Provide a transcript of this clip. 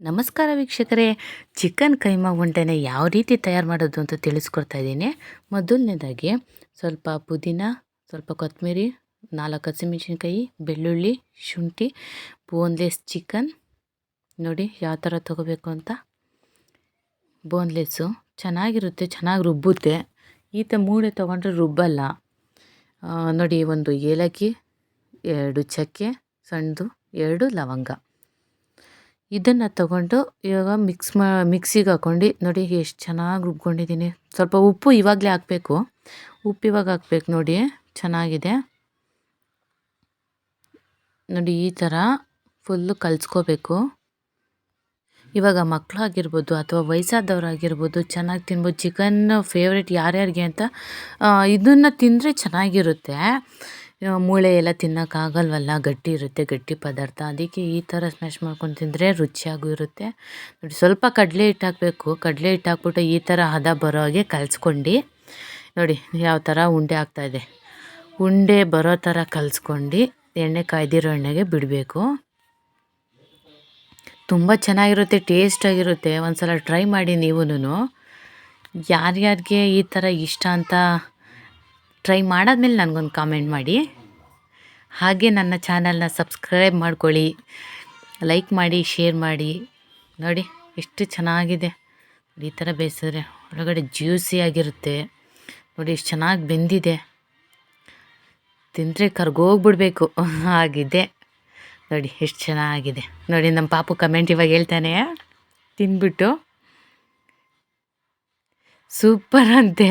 ನಮಸ್ಕಾರ ವೀಕ್ಷಕರೇ. ಚಿಕನ್ ಕೈಮಾ ಉಂಡೆನ ಯಾವ ರೀತಿ ತಯಾರು ಮಾಡೋದು ಅಂತ ತಿಳಿಸ್ಕೊಡ್ತಾ ಇದ್ದೀನಿ. ಮೊದಲನೇದಾಗಿ ಸ್ವಲ್ಪ ಪುದೀನ, ಸ್ವಲ್ಪ ಕೊತ್ತಂಬರಿ ನಾಲ್ಕು ಹಸಿಮೆಣ್ಸಿನ್ಕಾಯಿ, ಬೆಳ್ಳುಳ್ಳಿ, ಶುಂಠಿ, ಬೋನ್ಲೆಸ್ ಚಿಕನ್. ನೋಡಿ ಯಾವ ಥರ ತೊಗೋಬೇಕು ಅಂತ. ಬೋನ್ಲೆಸ್ಸು ಚೆನ್ನಾಗಿರುತ್ತೆ, ಚೆನ್ನಾಗಿ ರುಬ್ಬುತ್ತೆ. ಈತ ಮೂಡೆ ತೊಗೊಂಡ್ರೆ ರುಬ್ಬಲ್ಲ. ನೋಡಿ ಒಂದು ಏಲಕ್ಕಿ, ಎರಡು ಚಕ್ಕೆ, ಸಣ್ಣದು ಎರಡು ಲವಂಗ. ಇದನ್ನು ತಗೊಂಡು ಇವಾಗ ಮಿಕ್ಸ್ ಮಾ ಮಿಕ್ಸಿಗೆ ಹಾಕ್ಕೊಂಡು ನೋಡಿ ಎಷ್ಟು ಚೆನ್ನಾಗಿ ರುಬ್ಕೊಂಡಿದ್ದೀನಿ. ಸ್ವಲ್ಪ ಉಪ್ಪು ಇವಾಗಲೇ ಹಾಕಬೇಕು. ಉಪ್ಪು ಇವಾಗ ಹಾಕ್ಬೇಕು ನೋಡಿ, ಚೆನ್ನಾಗಿದೆ. ನೋಡಿ ಈ ಥರ ಫುಲ್ಲು ಕಲಿಸ್ಕೋಬೇಕು. ಇವಾಗ ಮಕ್ಕಳು ಆಗಿರ್ಬೋದು ಅಥವಾ ವಯಸ್ಸಾದವರಾಗಿರ್ಬೋದು ಚೆನ್ನಾಗಿ ತಿನ್ಬೋದು ಚಿಕನ್ ಫೇವ್ರೆಟ್ ಯಾರ್ಯಾರಿಗೆ ಅಂತ ಇದನ್ನು ತಿಂದರೆ ಚೆನ್ನಾಗಿರುತ್ತೆ. ಮೂಳೆ ಎಲ್ಲ ತಿನ್ನೋಕ್ಕಾಗಲ್ವಲ್ಲ ಗಟ್ಟಿ ಇರುತ್ತೆ, ಗಟ್ಟಿ ಪದಾರ್ಥ. ಅದಕ್ಕೆ ಈ ಥರ ಸ್ಮ್ಯಾಶ್ ಮಾಡ್ಕೊಂಡು ತಿಂದರೆ ರುಚಿಯಾಗೂ ಇರುತ್ತೆ. ನೋಡಿ, ಸ್ವಲ್ಪ ಕಡಲೆ ಹಿಟ್ಟು ಹಾಕಬೇಕು ಕಡಲೆ ಹಿಟ್ಟು ಹಾಕ್ಬಿಟ್ಟು ಈ ಥರ ಹದ ಬರೋ ಹಾಗೆ ಕಲಿಸ್ಕೊಂಡು. ನೋಡಿ, ಯಾವ ಥರ ಉಂಡೆ ಆಗ್ತಾಯಿದೆ ಉಂಡೆ ಬರೋ ಥರ ಕಲಿಸ್ಕೊಂಡು. ಎಣ್ಣೆ ಕಾಯ್ದಿರೋ ಎಣ್ಣೆಗೆ ಬಿಡಬೇಕು. ತುಂಬ ಚೆನ್ನಾಗಿರುತ್ತೆ ಟೇಸ್ಟಾಗಿರುತ್ತೆ ಒಂದು ಸಲ ಟ್ರೈ ಮಾಡಿ ನೀವೂ ಯಾರ್ಯಾರಿಗೆ ಈ ಥರ ಇಷ್ಟ ಅಂತ ಟ್ರೈ ಮಾಡಾದ್ಮೇಲೆ ನನಗೊಂದು ಕಾಮೆಂಟ್ ಮಾಡಿ. ಹಾಗೆ ನನ್ನ ಚಾನಲ್ನ ಸಬ್ಸ್ಕ್ರೈಬ್ ಮಾಡ್ಕೊಳ್ಳಿ. ಲೈಕ್ ಮಾಡಿ ಶೇರ್ ಮಾಡಿ. ನೋಡಿ, ಎಷ್ಟು ಚೆನ್ನಾಗಿದೆ. ಈ ಥರ ಬೇಯಿಸಿದ್ರೆ ಒಳಗಡೆ ಜ್ಯೂಸಿ ಆಗಿರುತ್ತೆ. ನೋಡಿ, ಎಷ್ಟು ಚೆನ್ನಾಗಿ ಬೆಂದಿದೆ. ತಿಂದರೆ ಕರ್ಗೋಗ್ಬಿಡ್ಬೇಕು. ಆಗಿದೆ. ನೋಡಿ, ಎಷ್ಟು ಚೆನ್ನಾಗಿದೆ. ನೋಡಿ, ನಮ್ಮ ಪಾಪು ಕಮೆಂಟ್ ಇವಾಗ ಹೇಳ್ತಾನೆ ತಿಂದ್ಬಿಟ್ಟು ಸೂಪರ್ ಅಂತೆ.